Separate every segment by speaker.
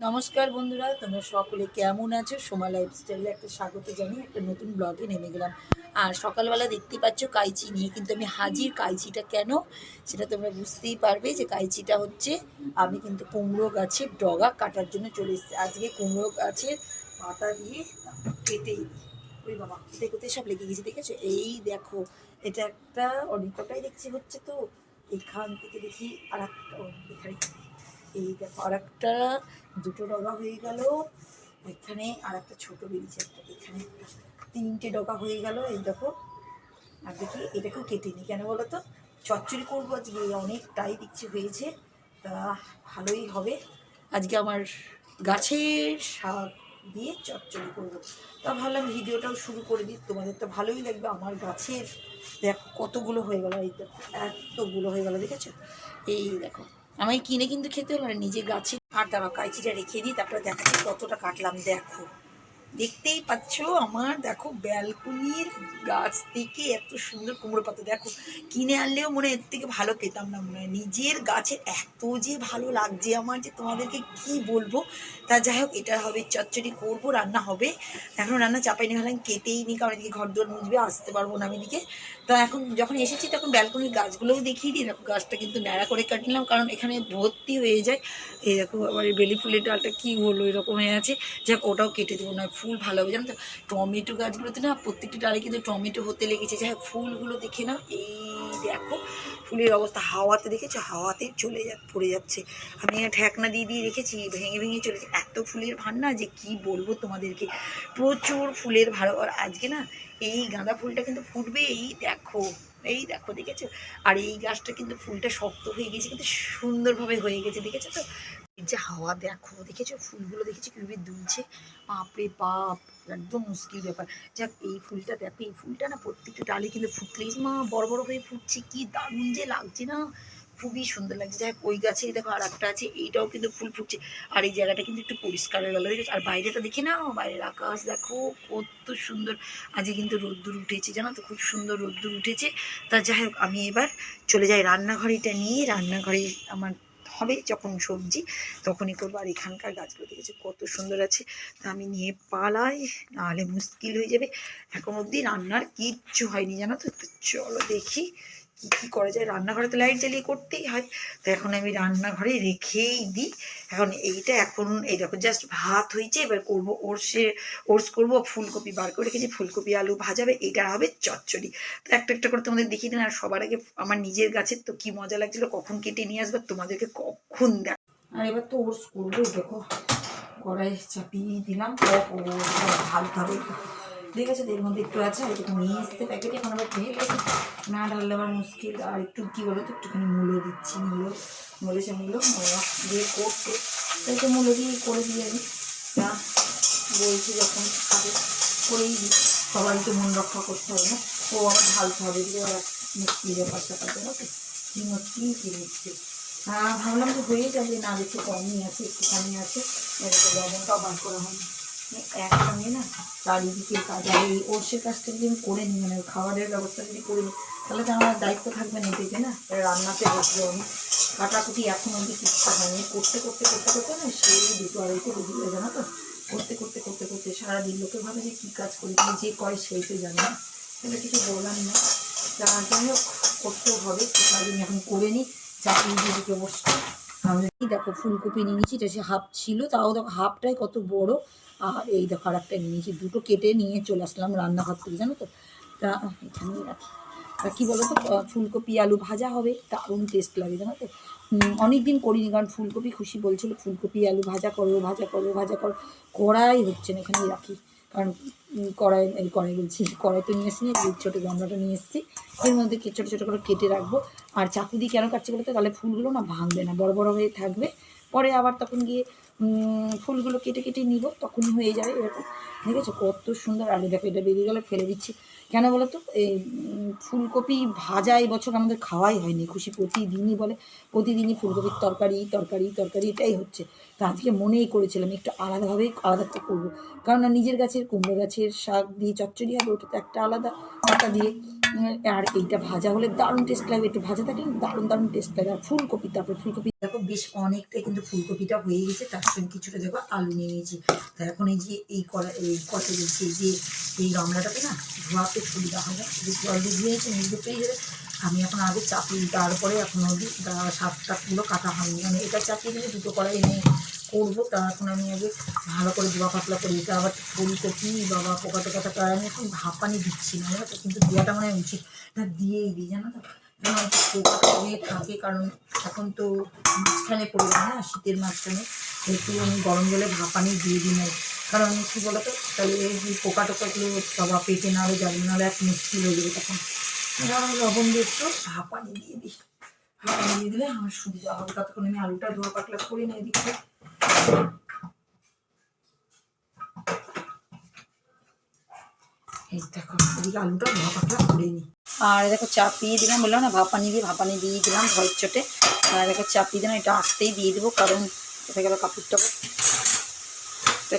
Speaker 1: নমস্কার বন্ধুরা, তোমরা সকলে কেমন আছো? সোমা লাইফস্টাইলে একটা স্বাগত জানিয়ে একটা নতুন ব্লগে নেমে গেলাম। আর সকালবেলা দেখতেই পাচ্ছ কাইচি নিয়ে, কিন্তু আমি হাজির কাইচিটা কেন? সেটা তোমরা বুঝতেই পারবে যে কাইচিটা হচ্ছে, আমি কিন্তু কুমড়ো গাছের ডগা কাটার জন্য চলে এসেছি। আজকে কুমড়ো গাছের পাতা দিয়ে কেটে ওই বাবা, কোথায় কোথায় সব লেগে গেছে দেখেছ? এই দেখো, এটা একটা অনেক কটাই দেখছি হচ্ছে তো, এখান থেকে দেখি আর একটা এই দেখো আর একটা দুটো ডগা হয়ে গেল, এখানে আর একটা ছোট বেরিয়েছে একটা, এখানে তিনটে ডগা হয়ে গেল, এই দেখো। আর দেখি, এটাকেও কেটে নি। কেন বলো তো? চচ্চড়ি করব আজকে, অনেকটাই দেখছি হয়েছে। তা ভালোই হবে। আজকে আমার গাছের শাক দিয়ে চচ্চড়ি করব। তা ভাবলাম ভিডিওটাও শুরু করে দিই। তোমাদের তো ভালোই লাগবে। আমার গাছের, দেখো, কতগুলো হয়ে গেল। এই দেখো, এতগুলো হয়ে গেল, দেখেছ? এই দেখো। আমায় কিনে কিন্তু খেতে হলো না নিজে গাছে আর দাঁড়াও, কাঁচিটা রেখে দিই, তারপরে দেখাচ্ছি কতটা কাটলাম, দেখো। দেখতেই পাচ্ছ আমার, দেখো, ব্যালকনির গাছ থেকে এত সুন্দর কুমড়ো পাতা। দেখো, কিনে আনলেও মনে এর থেকে ভালো পেতাম না মনে হয়। নিজের গাছে এত যে ভালো লাগছে আমার যে তোমাদেরকে কি বলব? তা যাই হোক, এটা হবে, চচ্চড়ি করব, রান্না হবে। এখন রান্না চাপাই নিয়ে ভাবলাম কেটেই নি, কারণ এদিকে ঘর দোর মুছবে, আসতে পারব না আমি এদিকে। তা এখন যখন এসেছি, তখন ব্যালকনির গাছগুলোও দেখিয়ে দিই। দেখো, গাছটা কিন্তু ন্যাড়া করে কাটলাম, কারণ এখানে ভর্তি হয়ে যায়। এই দেখো আবার বেলি ফুলের ডালটা কী হলো, এরকম হয়ে আছে। যাক ওটাও কেটে দেবো না ফুল ভালো হবে। জানো তো? টমেটো গাছগুলোতে না প্রত্যেকটি ডালে কিন্তু টমেটো হতে লেগেছে। যাই ফুলগুলো দেখে না এই দেখো, ফুলের অবস্থা। হাওয়াতে দেখেছ? হাওয়াতে চলে যা, পড়ে যাচ্ছে। আমি ঠেকনা দিয়ে দিয়ে রেখেছি, ভেঙে ভেঙে চলেছে। এত ফুলের ভার না যে কি বলব তোমাদেরকে? প্রচুর ফুলের ভালো আর আজকে না এই গাঁদা ফুলটা কিন্তু ফুটবে। এই দেখো এই দেখো, দেখেছ? আর এই গাছটা কিন্তু ফুলটা শক্ত হয়ে গেছে কিন্তু সুন্দরভাবে হয়ে গেছে। দেখেছ তো? যে হাওয়া দেখো দেখেছ? ফুলগুলো দেখেছি কীভাবে দুলছে? বাপরে বাপ, একদম মুশকিল ব্যাপার। যাক, এই ফুলটা দেখো, এই ফুলটা না প্রত্যেকটা ডালে কিন্তু ফুটলেই মা, বড় বড় হয়ে ফুটছে, কি দারুণ যে লাগছে না? খুবই সুন্দর লাগছে। যাই ওই গাছেই দেখো আর একটা আছে, এইটাও কিন্তু ফুল ফুটছে। আর এই জায়গাটা কিন্তু একটু পরিষ্কার হয়ে গেল, দেখেছ? আর বাইরেটা দেখে না বাইরের আকাশ দেখো, কত সুন্দর। আজকে কিন্তু রোদ্দুর উঠেছে, জানো তো? খুব সুন্দর রোদ্দুর উঠেছে। তা যাই হোক, আমি এবার চলে যাই রান্নাঘরেটা নিয়ে। রান্নাঘরে আমার হবে যখন সবজি, তখনই করব। আর এখানকার গাছগুলো দেখেছি কত সুন্দর আছে। তা আমি নিয়ে পালাই, নাহলে মুশকিল হয়ে যাবে। এখন অবধি রান্নার কিচ্ছু হয়নি জানো তো? চলো দেখি। কি কি করা যায়? রান্নাঘরে তো লাইট জ্বালিয়ে করতেই হয়। তো এখন আমি রান্নাঘরে রেখেই দিই। এখন এইটা এখন, এই দেখো জাস্ট ভাত হয়েছে, এবার করব ওরসে, ওরস করব, ফুলকপি বার করে রেখেছি, ফুলকপি, আলু ভাজাবে এইটা হবে চচ্চড়ি। তো একটা একটা করে তোমাদের দেখিয়ে দিন আর সবার আগে আমার নিজের গাছের তো কি মজা লাগছিল, কখন কেটে নিয়ে আসবে, তোমাদেরকে কখন দেখ আর এবার তো ওরস করব দেখো কড়াই চাপিয়ে দিলাম ভালো হবে। আছে এর মধ্যে একটু আছে আর একটু নিয়ে এসতে প্যাকেট এখন আবার খেয়ে না ঢাললে আবার মুশকিল। আর একটু কী বলো তো, একটুখানি মূল্য দিচ্ছি মূলো বলেছে মূলো মূলো দিয়ে করতে। তাই তো মূল্য দিয়ে করে দিই আমি। তা বলছি যখন আগে করেই দিই। সবাইকে মন রক্ষা করতে হবে না। ও আমার ঢালতে হবে দিয়ে আবার মুশকিল ব্যাপার স্যাপার জানো তো কি মুশকিল, কি হ্যাঁ ভাবলাম তো হয়ে যাবে, না দেখি কমই আছে, একটুখানি আছে। লবণটাও বার করা মানে একসঙ্গে না চারিদিকে কাজ, আর এই ওরসের কাজটা যদি আমি করে নিই মানে খাবারের ব্যবস্থা যদি করে নিই, তাহলে তো আমার দায়িত্ব থাকবে না এদিকে না? রান্নাতে বসবো আমি। কাটাকুটি এখন অবধি কিচ্ছু হয়নি। করতে করতে করতে করতে না সেই দুটো আড়াইটে বেজে যায়, জানো তো? করতে করতে করতে করতে সারাদিন লোকে ভাবে যে কী কাজ করি যে করে সেই তো জানে না? তাহলে কিছু বললাম না তা যাই হোক, করতেও হবে। সেটা আমি এখন করে নিই চাকরি দিদিকে বসতে দেখো ফুলকপি নিয়ে নিয়েছি, এটা সে হাফ ছিল, তাও দেখো হাফটাই কত বড়। আর এই দেখো আর একটা নিয়ে নিয়েছি, দুটো কেটে নিয়ে চলে আসলাম রান্নাঘর থেকে, জানো তো? তা এখানেই রাখি। তা কী বলো তো ফুলকপি আলু ভাজা হবে, দারুণ টেস্ট লাগে, জানো তো? অনেক দিন করিনি, কারণ ফুলকপি খুশি বলছিল, ফুলকপি আলু ভাজা করো ভাজা করো ভাজা করো। করাই হচ্ছে না, এখানেই রাখি। কারণ কড়াই, এই কড়াই বলছি, কড়াইতে নিয়ে এসেছি, এই ছোটো গামলাটা নিয়ে এসেছি। এর মধ্যে ছোটো ছোটো করে কেটে রাখব। আর চাকু দিয়ে কেন কাটছি বলতে? তাহলে ফুলগুলো না ভাঙবে না, বড় বড় হয়ে থাকবে। পরে আবার তখন গিয়ে ফুলগুলো কেটে কেটে নিব, তখনই হয়ে যাবে এরকম। দেখেছ কত সুন্দর আলু। দেখো এটা বেরিয়ে গেলে ফেলে দিচ্ছি। কেন বলো তো এই ফুলকপি ভাজা বছর আমাদের খাওয়াই হয়নি। খুশি প্রতিদিনই বলে, প্রতিদিনই ফুলকপির তরকারি তরকারি তরকারি, এটাই হচ্ছে। তা আজকে মনেই করেছিলাম একটু আলাদাভাবেই আলাদা করব। কারণ নিজের গাছের কুমড়ো গাছের শাক দিয়ে, চচ্চড়ি হবে ওটা তো একটা আলাদা আটা দিয়ে আর এইটা ভাজা হলে দারুণ টেস্ট লাগবে একটু ভাজা থাকলে দারুণ দারুণ টেস্ট লাগে। আর ফুলকপি, তারপরে ফুলকপি দেখো, বেশ অনেকটাই কিন্তু ফুলকপিটা হয়ে গেছে, তার সঙ্গে কিছুটা দেখো আলু নিয়ে নিয়েছি। তা এখন এই যে এই কড়া, এই কষে দিচ্ছি এই যে, এই গামলাটাতে না ধোয়াতে সুবিধা হবে। যে জল দিয়ে দিয়েছি নিজে পেয়ে যাবে আমি এখন আগে চাপিয়ে তারপরে এখন অবধি সাত টাকগুলো কাটা হয়নি। মানে এটা চাপিয়ে দিলে দুটো কড়াই এনে করব, তা এখন আমি আগে ভালো করে ধোয়া পাতলা করে এটা আবার ফুলকপি বাবা, পোকা টোকাটা তার আমি এখন ভাপানি দিচ্ছি না, জানো তো, কিন্তু দেওয়াটা মনে হয় উচিত। না, দিয়েই দিই, জানো তো। হয়ে থাকে, কারণ এখন তো মাঝখানে পড়ে যায় না শীতের মাঝখানে। একটু আমি গরম জলে ভাপানি দিয়ে দিই নাই কারণ কী বলো তো তাহলে এই পোকা টোকাগুলো বাবা পেটে নাড়ে যাবে নাহলে এক মুশকিল হয়ে যাবে তখন। লবণ দিয়ে একটু ভাপানি দিয়ে দিই। ভাপানি দিয়ে দিলে আমার সুবিধা হবে। ততক্ষণ আমি আলুটা ধোয়া পাতলা করে নিয়ে দিচ্ছি। আলুটা ধোয়া পাতলা করে নিই। আর দেখো চাপিয়ে দিলাম, বললাম না ভাপানি দিয়ে ভাপানি দিয়ে দিলাম ভয়ের চটে। আর দেখো চাপিয়ে দিলাম, এটা আসতেই দিয়ে দেবো, কারণ কোথায় গেল কাপড় টাপড়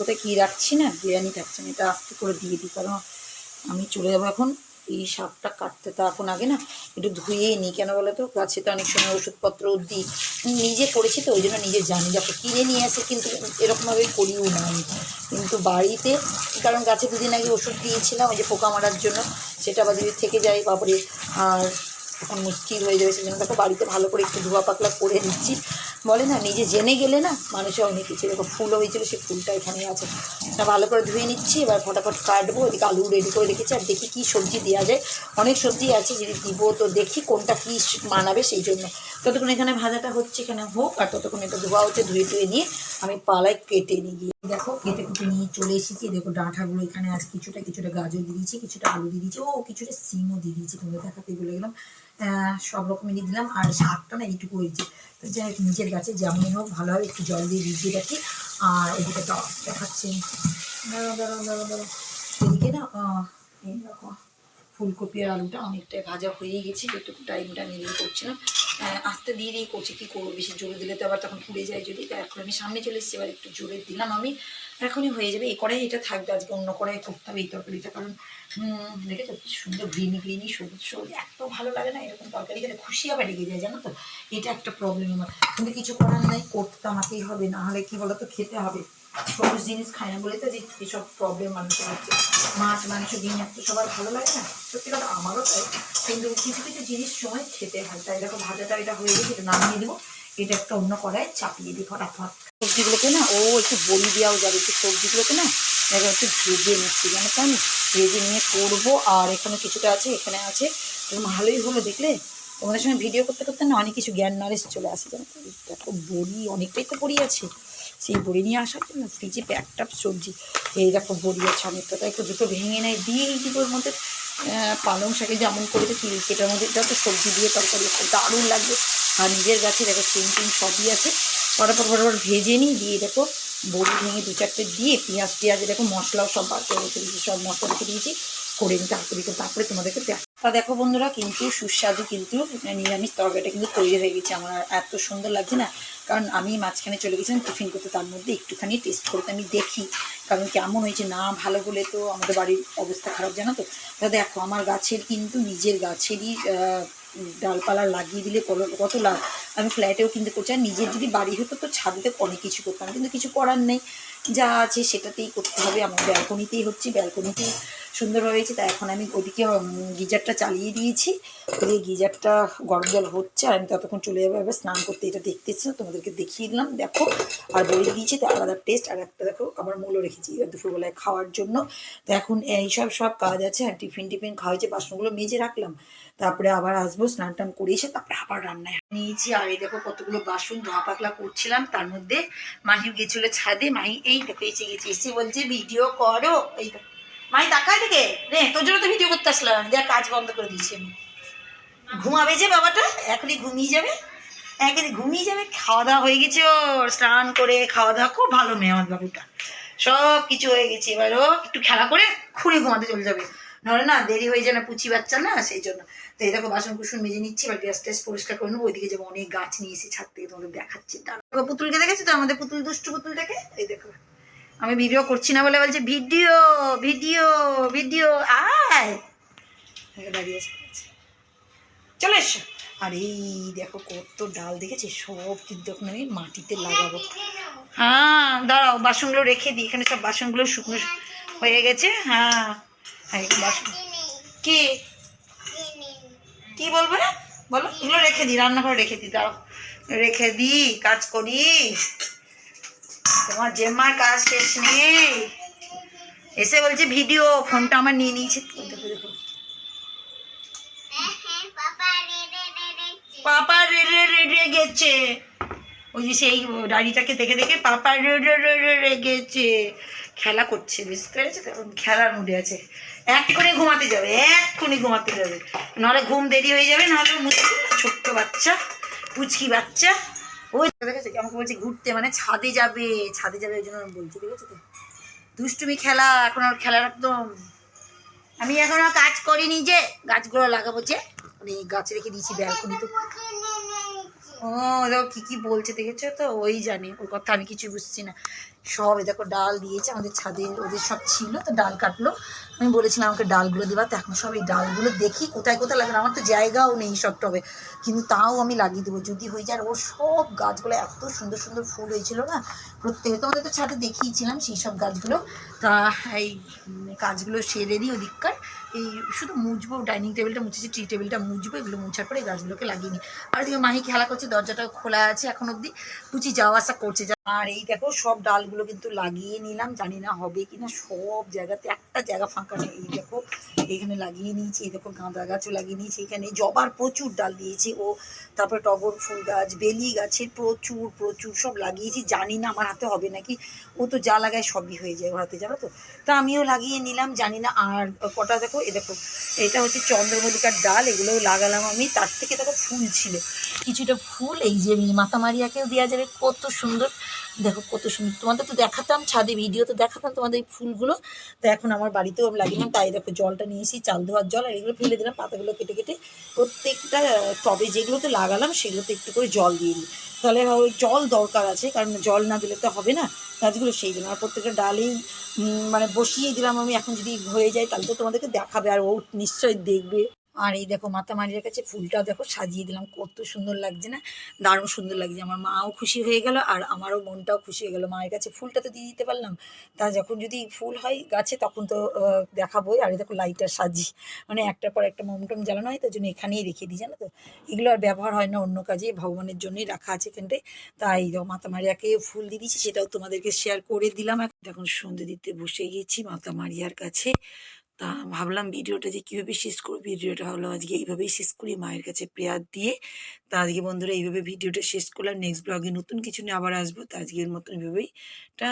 Speaker 1: কোথায় কী রাখছি না, বিরিয়ানি থাকছে না, এটা আস্তে করে দিয়ে দিই, কারণ আমি চলে যাব এখন এই শাকটা কাটতে তা এখন আগে না একটু ধুয়ে নিই। কেন বলো তো? গাছে তো অনেক সময় ওষুধপত্র দিই। নিজে করেছি তো, ওই জন্য নিজে জানি। দেখো, কিনে নিয়ে আসে কিন্তু এরকমভাবে করিও না আমি। কিন্তু বাড়িতে, কারণ গাছে দুদিন আগে ওষুধ দিয়েছিলাম, ওই যে পোকা মারার জন্য। সেটা আবার যদি থেকে যায়, বাপরে, আর তখন মুশকিল হয়ে যাবে। সেজন্য দেখো, বাড়িতে ভালো করে একটু ধোয়া পাতলা করে নিচ্ছি। বলে না, নিজে জেনে গেলে না মানুষের অনেক কিছু। দেখো ফুলও হয়েছিল, সেই ফুলটা এখানে আছে। তা ভালো করে ধুয়ে নিচ্ছি, এবার ফটাফট কাটবো। ওদিকে আলু রেডি করে রেখেছি, আর দেখি কী সবজি দেওয়া যায়। অনেক সবজি আছে, যদি দিব তো দেখি কোনটা কী মানাবে সেই জন্য। ততক্ষণ এখানে ভাজাটা হচ্ছে, এখানে হোক, আর ততক্ষণ এটা ধোয়া হচ্ছে, ধুয়ে টুয়ে নিয়ে আমি পালায় কেটে নিয়ে গিয়ে দেখো, কেটে কুটে নিয়ে চলে এসেছি। দেখো ডাঁটাগুলো এখানে আছে, কিছুটা কিছুটা গাজর দিয়ে দিয়েছি, কিছুটা আলু দিয়ে দিয়েছি। ও, কিছুটা সিমও দিয়ে দিয়েছি, তোমাদের দেখাতে বলে গেলাম। সব রকমেরই দিলাম। আর শাকটা না এইটুকু হয়েছে তো যাই নিজের গাছে যেমনই হোক ভালোভাবে একটু জল দিয়ে ভিজিয়ে রাখি। আর এদিকে তো দেখাচ্ছে। দাঁড়াও এদিকে না আহ, এই দেখো ফুলকপি আর আলুটা অনেকটাই ভাজা হয়ে গেছে যেটুকু টাইমটা দিয়ে করছিলাম। আস্তে দিয়ে দিয়ে করছি কী করব? বেশি জোরে দিলে তো আবার তখন পুড়ে যায় যদি। এখন আমি সামনে চলে এসেছি এবার একটু জোরে দিলাম আমি। এখনই হয়ে যাবে। এই কড়াই এটা থাকবে, আজকে অন্য কড়াই করতে হবে এই তরকারিটা কারণ দেখেছ কি সুন্দর গ্রিনি গ্রিনি সবুজ সবুজ, এত ভালো লাগে না এরকম তরকারি খেতে খুশি আবার লেগে যায়, জানো তো? এটা একটা প্রবলেম আমার কিন্তু কিছু করার নাই, করতে আমাকেই হবে, না হলে কি বলতো, খেতে হবে। সবুজ জিনিস খায় না বলে তো যে এসব প্রবলেম মানুষের হচ্ছে। মাছ, মাংস, ডিম, এত সবার ভালো লাগে না। সত্যি কথা, আমারও তাই। কিন্তু কিছু কিছু জিনিস সময় খেতে হয়। তাই দেখো, ভাজাটা এটা হয়ে গেছে, এটা নামিয়ে দেবো। এটা একটা অন্য কড়াই চাপিয়ে দিই, ফটাফট। সবজিগুলোকে না, ও একটু বড়ি দেওয়াও যাবে, একটু সবজিগুলোকে না দেখো একটু ভেজে নিচ্ছি, জানো তো আমি। ভেজে নিয়ে করব, আর এখানে কিছুটা আছে, এখানে আছে। তো ভালোই হলো দেখলে। তোমাদের সঙ্গে ভিডিও করতে করতে না অনেক কিছু জ্ঞান নলেজ চলে আসে, জানো তো। দেখো, বড়ি অনেকটাই তো বড়ি আছে। সেই বড়ি নিয়ে আসার জন্য ফ্রিজে প্যাকটাপ সবজি। এই দেখো, বড়ি আছে অনেকটা তাই একটু দুটো ভেঙে নেয় দিয়ে এই দিকের মধ্যে পালং শাকে যেমন করে তো তিল কেটার মধ্যে এটা তো সবজি দিয়ে তরকারি দারুণ লাগবে। আর নিজের গাছে দেখো, সিম টিম সবই আছে। ফটাফট ফটাফট ভেজে নিই, দিয়ে দেখো বড়ি ভেঙে দু চারটে দিয়ে পেঁয়াজ টিয়াজ দেখো মশলাও সব বার করে রেখে দিয়েছি, সব মশলা রেখে দিয়েছি, করে নিই তারপরে তারপরে তোমাদেরকে তা দেখো বন্ধুরা, কিন্তু সুস্বাদু কিন্তু নিরামিষ তরকারিটা কিন্তু তৈরি হয়ে গেছে আমার এত সুন্দর লাগছে না, কারণ আমি মাঝখানে চলে গেছিলাম টিফিন করতে, তার মধ্যে একটুখানি টেস্ট করতে আমি দেখি, কারণ কেমন হয়েছে না ভালো বলে তো আমাদের বাড়ির অবস্থা খারাপ, জানো তো? তা দেখো, আমার গাছের কিন্তু নিজের গাছেরই ডালপালা লাগিয়ে দিলে কত- লাভ? আমি ফ্ল্যাটেও কিনতে করছি। আর নিজের যদি বাড়ি হতো তো ছাদতে অনেক কিছু করতাম। কিন্তু কিছু করার নেই। যা আছে সেটাতেই করতে হবে। আমার ব্যালকনিতেই হচ্ছে। ব্যালকনিতেই সুন্দর হয়েছে তা এখন আমি ওদিকে গিজারটা চালিয়ে দিয়েছি। দিয়ে গিজারটা গরম জল হচ্ছে, আর আমি ততক্ষণ চলে যাব। এবার স্নান করতে, এটা দেখতেছি তোমাদেরকে দেখিয়ে দিলাম। দেখো, আর বই দিয়েছি তো আলাদা টেস্ট আর একটা দেখো, আবার মূল্য রেখেছি এবার দুপুরবেলায় খাওয়ার জন্য। তো এখন এইসব সব কাজ আছে, আর টিফিন টিফিন খাওয়া হয়েছে, বাসনগুলো মেজে রাখলাম। তারপরে আবার আসব, স্নান টান করে এসে তারপরে আবার রান্নায় নিয়েছি। আর এই দেখো কতগুলো বাসন, ধোয়া পাকলা করছিলাম, তার মধ্যে মাহি গেছিল ছাদে। মাহি, এই দেখো এসে গেছে এসে বলছে, ভিডিও করো। এই দেখো। মাই তাকায় থেকে রে তোর জন্য তো ভিডিও করতে আসলাম। যা কাজ বন্ধ করে দিয়েছি আমি। ঘুমাবে যে বাবাটা, এখনই ঘুমিয়ে যাবে। একদিন ঘুমিয়ে যাবে খাওয়া দাওয়া হয়ে গেছে ওর, স্নান করে খাওয়া দাওয়া খুব ভালো মেয়ে আমার বাবুটা। সব কিছু হয়ে গেছে। এবার ও একটু খেলা করে খুঁড়ে ঘুমাতে চলে যাবে। নাহলে না, দেরি হয়ে যায় না, পুচি বাচ্চা না, সেই জন্য। তো এই দেখো বাসন কুসন মেজে নিচ্ছি, এবার গ্যাস ট্যাস পরিষ্কার করে নেব। ওইদিকে যাব, অনেক গাছ নিয়ে এসে ছাদ থেকে তোমাদের দেখাচ্ছি। পুতুলকে দেখেছ তো, আমাদের পুতুল, দুষ্টু পুতুলটাকে? এই দেখো। আমি ভিডিও করছি না বলে বলছে, ভিডিও ভিডিও ভিডিও, আয়! দাঁড়িয়ে চলে এসো। আর এই দেখো কত ডাল দেখেছি, সব কিন্তু আমি মাটিতে লাগাবো। হ্যাঁ দাঁড়াও, বাসনগুলো রেখে দিই। এখানে সব বাসনগুলো শুকনো হয়ে গেছে। হ্যাঁ হ্যাঁ বাসন কি? কি বলবে বলো, এগুলো রেখে দিই, রান্নাঘরে রেখে দিই, দাঁড়াও। রেখে দিই, কাজ করি। তোমার জেম্মার কাজ শেষ নেই। এসে বলছে, ভিডিও, ফোনটা আমার নিয়ে নিয়েছে। দেখো দেখো পাপা রে রে রে রে গেছে। ওই যে সেই ডাড়িটাকে দেখে দেখে পাপা রে রে রে রে রে গেছে। খেলা করছে, বুঝতে পেরেছে খেলার মুডে আছে। এক্ষুনি ঘুমাতে যাবে, এক্ষুনি ঘুমাতে যাবে। নাহলে ঘুম দেরি হয়ে যাবে নাহলে ছোট্ট বাচ্চা, পুচকি বাচ্চা ওই আমাকে বলছে ঘুরতে মানে ছাদে যাবে ছাদে যাবে, ওই জন্য বলছি, ঠিক আছে তো। দুষ্টুমি খেলা, এখন আর খেলার একদম আমি এখনও কাজ করিনি যে, গাছগুলো লাগাবো যে মানে গাছ রেখে দিয়েছি ব্যালকনিতে ও দেখো কি কি বলছে দেখেছ তো? ওই জানে, ওর কথা আমি কিছু বুঝছি না। সব দেখো ডাল দিয়েছে, আমাদের ছাদে ওদের সব ছিল, তো ডাল কাটলো। আমি বলেছিলাম আমাকে ডালগুলো দেবা, তো এখন সব এই ডালগুলো দেখি কোথায় কোথায় লাগানো আমার তো জায়গাও নেই সব টবে কিন্তু তাও আমি লাগিয়ে দেবো, যদি হয়ে যায়। ওর সব গাছগুলো এত সুন্দর সুন্দর ফুল হয়েছিল না, প্রত্যেকে তোমাদের তো ছাদে দেখিয়েছিলাম, সেই সব গাছগুলো। তা, এই কাজগুলো সেরে নিই ওদিককার। এই শুধু মুছবো, ডাইনিং টেবিলটা মুছেছি, টি টেবিলটা মুছবো, এগুলো মুছার পরে গাছগুলোকে লাগিয়ে নিই। আর দেখি মাহি খেলা করছে দরজাটা খোলা আছে এখন অবধি। পুচি যাওয়া আসা করছে আর এই দেখো, সব ডালগুলো কিন্তু লাগিয়ে নিলাম। জানি না হবে কিনা, সব জায়গাতে একটা জায়গা ফাঁকা নেই। এই দেখো, এখানে লাগিয়ে নিয়েছি, এই দেখো গাঁদা গাছও লাগিয়ে নিয়েছি। এখানে জবার প্রচুর ডাল দিয়েছি ও। তারপরে টগর ফুল গাছ, বেলি গাছের প্রচুর প্রচুর সব লাগিয়েছি। জানি না আমার হাতে হবে নাকি। ও তো যা লাগায় সবই হয়ে যায় ওর হাতে যাবে তো? তা আমিও লাগিয়ে নিলাম, জানি না। আর কটা দেখো এ দেখো, এটা হচ্ছে চন্দ্রমল্লিকার ডাল, এগুলোও লাগালাম আমি। তার থেকে দেখো ফুল ছিল। কিছুটা ফুল, এই যে মাথা মারিয়াকেও দেওয়া যাবে, কত সুন্দর। দেখো কত সুন্দর। তোমাদের তো দেখাতাম, ছাদে ভিডিও তো দেখাতাম তোমাদের এই ফুলগুলো। তো এখন আমার বাড়িতেও লাগিলাম তাই দেখো জলটা নিয়ে এসেছি, চাল ধোয়ার জল, আর এগুলো ফেলে দিলাম, পাতাগুলো কেটে কেটে প্রত্যেকটা টবে যেগুলোতে লাগালাম সেগুলোতে একটু করে জল দিয়ে দিই তাহলে ওই জল দরকার আছে, কারণ জল না দিলে তো হবে না। গাছগুলো সেই জন্য আর প্রত্যেকটা ডালেই মানে বসিয়ে দিলাম আমি। এখন যদি হয়ে যায় তাহলে তো তোমাদেরকে দেখাবে, আর ও নিশ্চয়ই দেখবে। আর এই দেখো মাতা মারিয়ার কাছে ফুলটাও দেখো সাজিয়ে দিলাম, কত সুন্দর লাগছে না? দারুণ সুন্দর লাগছে। আমার মাও খুশি হয়ে গেল আর আমারও মনটাও খুশি হয়ে গেল। মায়ের কাছে ফুলটা তো দিয়ে দিতে পারলাম। তা যখন যদি ফুল হয় গাছে তখন তো দেখাবোই। আর দেখো লাইটার সাজি। মানে একটার পর একটা মোমটম জ্বালানো হয় তার জন্য এখানেই রেখে দিই, জানো তো? এগুলো আর ব্যবহার হয় না, অন্য কাজে। ভগবানের জন্যই রাখা আছে এখানটায়। তাই দেখো মাতা মারিয়াকে ফুল দিয়ে দিয়েছি, সেটাও তোমাদেরকে শেয়ার করে দিলাম। এখন সন্ধে দিতে বসে গেছি মাতা মারিয়ার কাছে। তা ভাবলাম ভিডিওটা যে কীভাবে শেষ করব, ভিডিওটা ভাবলাম আজকে এইভাবেই শেষ করি মায়ের কাছে প্রেয়ার দিয়ে। তা আজকে বন্ধুরা এইভাবে ভিডিওটা শেষ করলাম নেক্সট ব্লগে নতুন কিছু নিয়ে আবার আসব। তা আজকের মতন এইভাবেই। টা